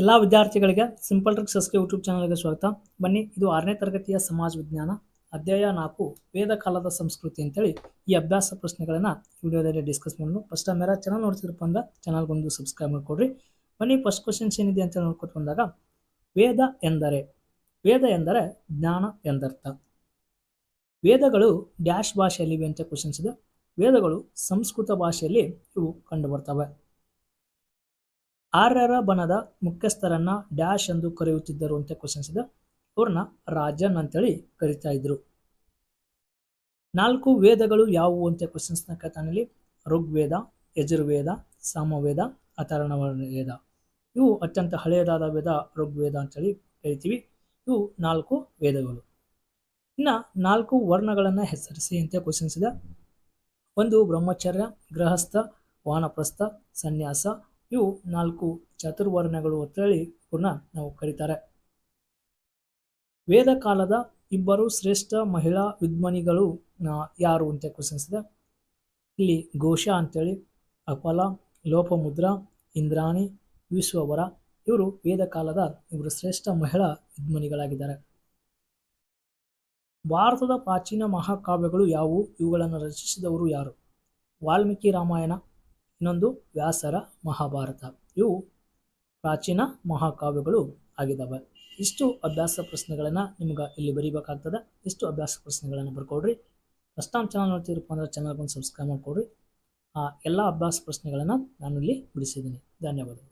ಎಲ್ಲ ವಿದ್ಯಾರ್ಥಿಗಳಿಗೆ simple tricks S K YouTube ಚಾನಲ್ಗೆ ಸ್ವಾಗತ. ಬನ್ನಿ, ಇದು ಆರನೇ ತರಗತಿಯ ಸಮಾಜ ವಿಜ್ಞಾನ ಅಧ್ಯಾಯ ನಾಲ್ಕು, ವೇದ ಕಾಲದ ಸಂಸ್ಕೃತಿ ಅಂತೇಳಿ ಈ ಅಭ್ಯಾಸ ಪ್ರಶ್ನೆಗಳನ್ನು ವಿಡಿಯೋದಲ್ಲಿ ಡಿಸ್ಕಸ್ ಮಾಡೋಣ. ಫಸ್ಟ್ ಟೈಮ್ ಯಾರು ಚಾನಲ್ ನೋಡ್ತಿರಪ್ಪ ಅಂದ್ರೆ ಚಾನಲ್ಗೊಂದು ಸಬ್ಸ್ಕ್ರೈಬ್ ಮಾಡಿಕೊಡ್ರಿ. ಬನ್ನಿ ಫಸ್ಟ್ ಕ್ವಶನ್ಸ್ ಏನಿದೆ ಅಂತ ನೋಡ್ಕೊತ ಬಂದಾಗ, ವೇದ ಎಂದರೆ ವೇದ ಎಂದರೆ ಜ್ಞಾನ ಎಂದರ್ಥ. ವೇದಗಳು ಡ್ಯಾಶ್ ಭಾಷೆಯಲ್ಲಿವೆ ಅಂತ ಕ್ವಶನ್ಸ್ ಇದೆ. ವೇದಗಳು ಸಂಸ್ಕೃತ ಭಾಷೆಯಲ್ಲಿ ಇವು ಕಂಡು ಬರ್ತವೆ. ಆರ್ಯರ ಬಣದ ಮುಖ್ಯಸ್ಥರನ್ನ ಡ್ಯಾಶ್ ಎಂದು ಕರೆಯುತ್ತಿದ್ದರು ಅಂತ ಕ್ವಶನ್ಸ್ ಇದೆ. ಅವ್ರನ್ನ ರಾಜನ್ ಅಂತೇಳಿ ಕರಿತಾ ಇದ್ರು. ನಾಲ್ಕು ವೇದಗಳು ಯಾವುವು ಅಂತ ಕ್ವಶನ್ಸ್ನ ಕೇಳ್ತಾನಲ್ಲಿ ಋಗ್ವೇದ, ಯಜುರ್ವೇದ, ಸಾಮವೇದ ಅಥರ್ಣ ವೇದ ಇವು ಅತ್ಯಂತ ಹಳೆಯದಾದ ವೇದ ಋಗ್ವೇದ ಅಂತೇಳಿ ಕರಿತೀವಿ. ಇವು ನಾಲ್ಕು ವೇದಗಳು. ಇನ್ನು ನಾಲ್ಕು ವರ್ಣಗಳನ್ನು ಹೆಸರಿಸಿ ಅಂತ ಕ್ವಶನ್ಸ್ ಇದೆ. ಒಂದು ಬ್ರಹ್ಮಚರ್ಯ, ಗೃಹಸ್ಥ, ವಾನಪ್ರಸ್ಥ, ಸನ್ಯಾಸ ಇವು ನಾಲ್ಕು ಚತುರ್ವರ್ಣಗಳು ಅಂತೇಳಿ ಇವ್ರನ್ನ ನಾವು ಕರೀತಾರೆ. ವೇದ ಕಾಲದ ಇಬ್ಬರು ಶ್ರೇಷ್ಠ ಮಹಿಳಾ ವಿದ್ಮನಿಗಳು ಯಾರು ಅಂತ ಕ್ವಶನ್ಸ್ ಇದೆ. ಇಲ್ಲಿ ಘೋಷ ಅಂತೇಳಿ, ಅಪಲ, ಲೋಪಮುದ್ರ, ಇಂದ್ರಾಣಿ, ವಿಶ್ವವರ, ಇವರು ವೇದ ಕಾಲದ ಇವರು ಶ್ರೇಷ್ಠ ಮಹಿಳಾ ವಿದ್ಮನಿಗಳಾಗಿದ್ದಾರೆ ಭಾರತದ ಪ್ರಾಚೀನ ಮಹಾಕಾವ್ಯಗಳು ಯಾವುವು? ಇವುಗಳನ್ನು ರಚಿಸಿದವರು ಯಾರು? ವಾಲ್ಮೀಕಿ ರಾಮಾಯಣ ಇನ್ನೊಂದು ವ್ಯಾಸರ ಮಹಾಭಾರತ. ಇವು ಪ್ರಾಚೀನ ಮಹಾಕಾವ್ಯಗಳು ಆಗಿದ್ದಾವೆ. ಇಷ್ಟು ಅಭ್ಯಾಸ ಪ್ರಶ್ನೆಗಳನ್ನು ನಿಮ್ಗೆ ಇಲ್ಲಿ ಬರೀಬೇಕಾಗ್ತದೆ. ಇಷ್ಟು ಅಭ್ಯಾಸ ಪ್ರಶ್ನೆಗಳನ್ನು ಬರ್ಕೊಡ್ರಿ. ಫಸ್ಟ್ ಚಾನಲ್ ಅಂದರೆ ಅಂದ್ರೆ ಬಂದು ಸಬ್ಸ್ಕ್ರೈಬ್ ಮಾಡಿಕೊಡ್ರಿ. ಆ ಎಲ್ಲ ಅಭ್ಯಾಸ ಪ್ರಶ್ನೆಗಳನ್ನು ನಾನು ಇಲ್ಲಿ ಬಿಡಿಸಿದ್ದೀನಿ. ಧನ್ಯವಾದಗಳು.